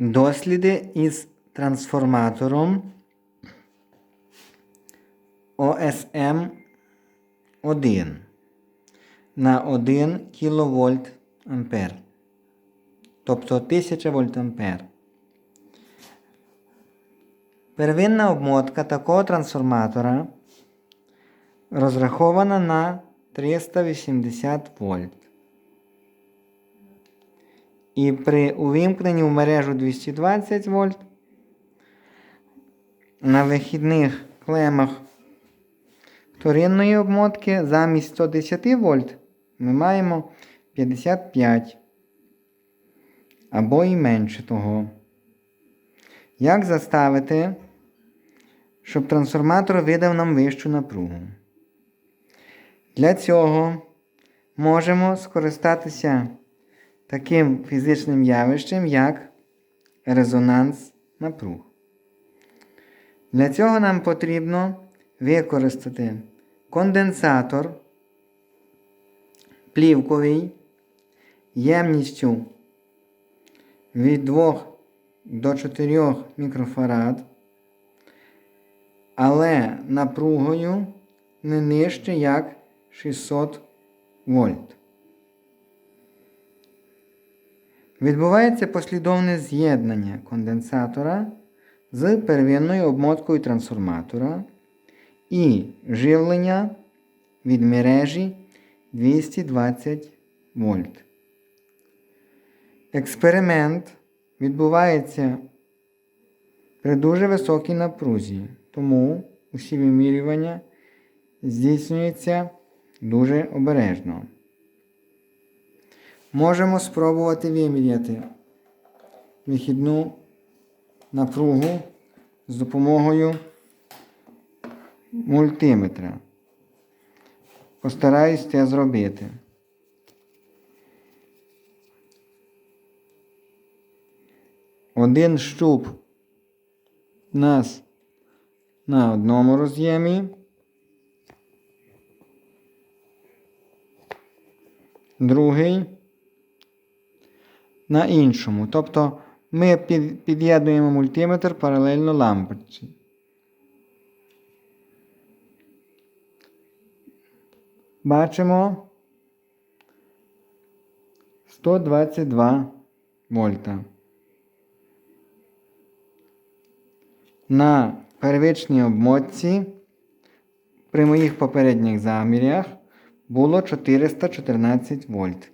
Досліди із трансформатором OSM 1 на 1 кВт ампер. Тобто 1000 вольт ампер. Первинна обмотка такого трансформатора розрахована на 380 вольт. І при увімкненні в мережу 220 вольт на вихідних клемах вторинної обмотки замість 110 вольт ми маємо 55 або і менше того. Як заставити, щоб трансформатор видав нам вищу напругу? Для цього можемо скористатися таким фізичним явищем, як резонанс напруг. Для цього нам потрібно використати конденсатор плівковий ємністю від 2 до 4 мікрофарад, але напругою не нижче як 600 вольт. Відбувається послідовне з'єднання конденсатора з первинною обмоткою трансформатора і живлення від мережі 220 вольт. Експеримент відбувається при дуже високій напрузі, тому усі вимірювання здійснюються дуже обережно. Можемо спробувати виміряти вихідну напругу з допомогою мультиметра. Постараюсь це зробити. Один щуп у нас на одному роз'ємі. Другий на іншому. Тобто ми під'єднуємо мультиметр паралельно лампочці. Бачимо 122 вольта. На первичній обмотці при моїх попередніх замірях було 414 вольт.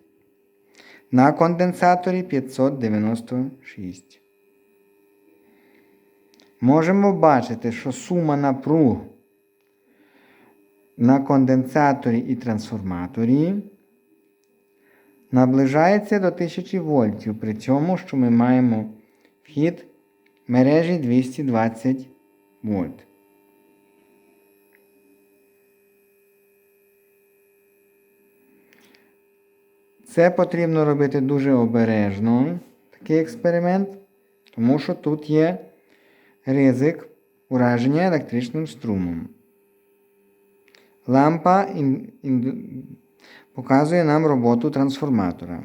На конденсаторі 596. Можемо бачити, що сума напруг на конденсаторі і трансформаторі наближається до 1000 вольтів, при цьому, що ми маємо вхід мережі 220 вольт. Це потрібно робити дуже обережно, такий експеримент, тому що тут є ризик ураження електричним струмом. Лампа ін, ін, показує нам роботу трансформатора.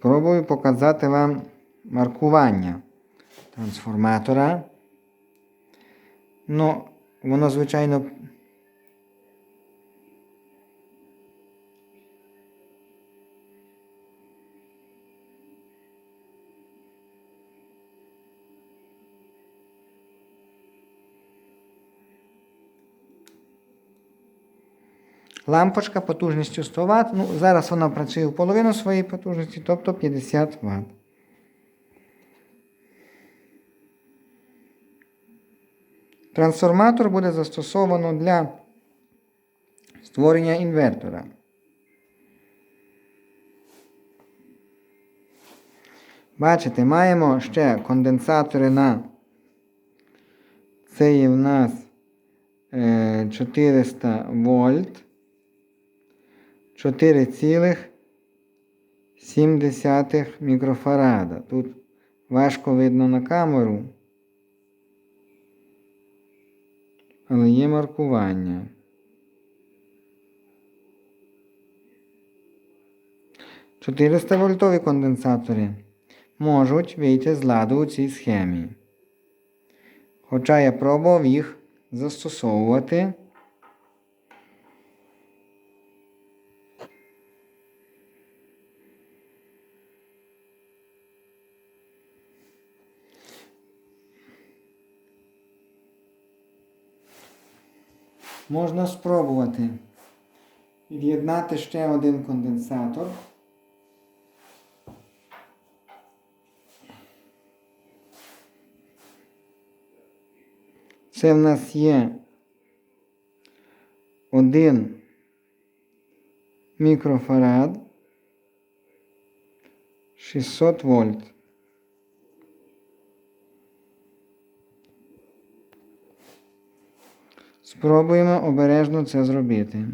Спробую показати вам маркування трансформатора. Ну, воно, звичайно, Лампочка потужністю 100 Вт. Ну, зараз вона працює в половину своєї потужності, тобто 50 Вт. Трансформатор буде застосовано для створення інвертора. Бачите, маємо ще конденсатори на це є в нас 400 вольт. 4,7 мікрофарада. Тут важко видно на камеру. але є маркування. Чотириста вольтові конденсатори можуть вийти з ладу у цій схемі. Хоча я пробував їх застосовувати. Можна спробувати від'єднати ще один конденсатор. Це в нас є один мікрофарад 600 вольт. Спробуємо обережно це зробити.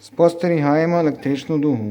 Спостерігаємо електричну дугу.